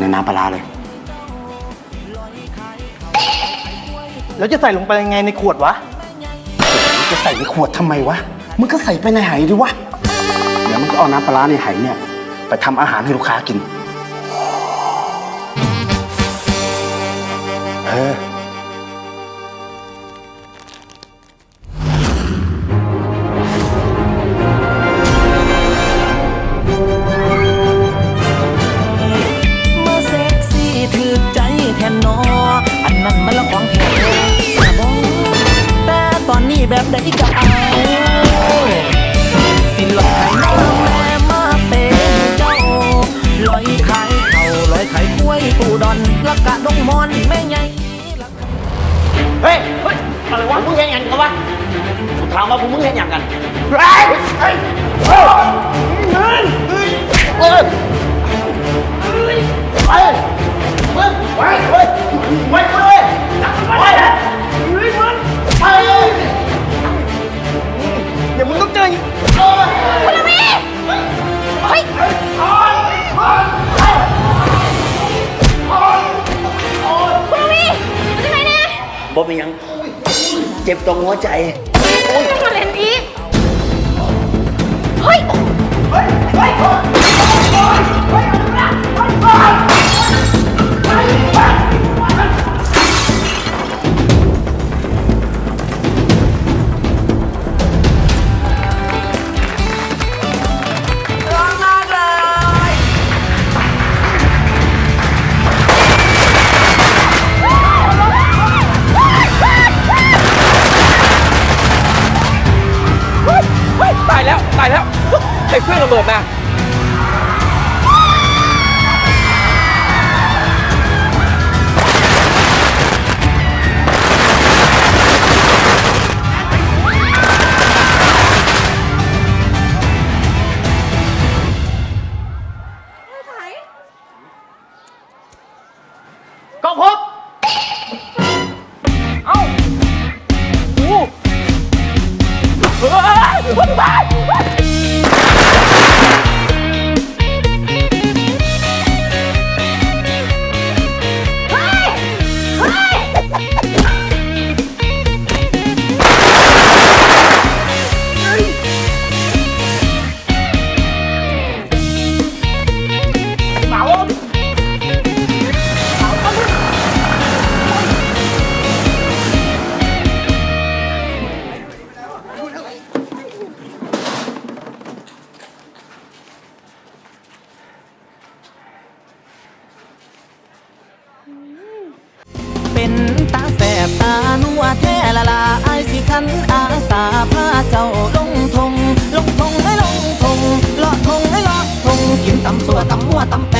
ในน้ำปลาร้าเลย แล้วจะใส่ลงไปยังไงในขวดวะมึงจะใส่ในขวดทำไมวะ มึงก็ใส่ไปในไหดิวะ เดี๋ยวมึงก็เอาน้ำปลาร้าในไหเนี่ย ไปทำอาหารให้ลูกค้ากิน อนนี้แบบใดก็เอาสิลอยขายน้ำแม่มาเป็นเจ้าลอยขายเขาลอยขายกล้วยปูดอนละกะดงมอนแม่ใหญ่เฮ้ยเฮ้ยอะไรวะมึงเห็นยังกันวะกูถามว่าพวกมึงเห็นยังกันเฮ้ยเฮ้ยเฮ้ยเฮ้ย บ่เป็นหยัง เจ็บตรงหัวใจต้องมาเล่นอีกเฮ้ยต เครื่องระเบิดมา ตาแสบตานัวแท้ละลาไอสิคันอาสาพาเจ้าลงทง ลงทงให้ลงทงลอดทงให้ลอดทงกินตำสัวตำมัวตำ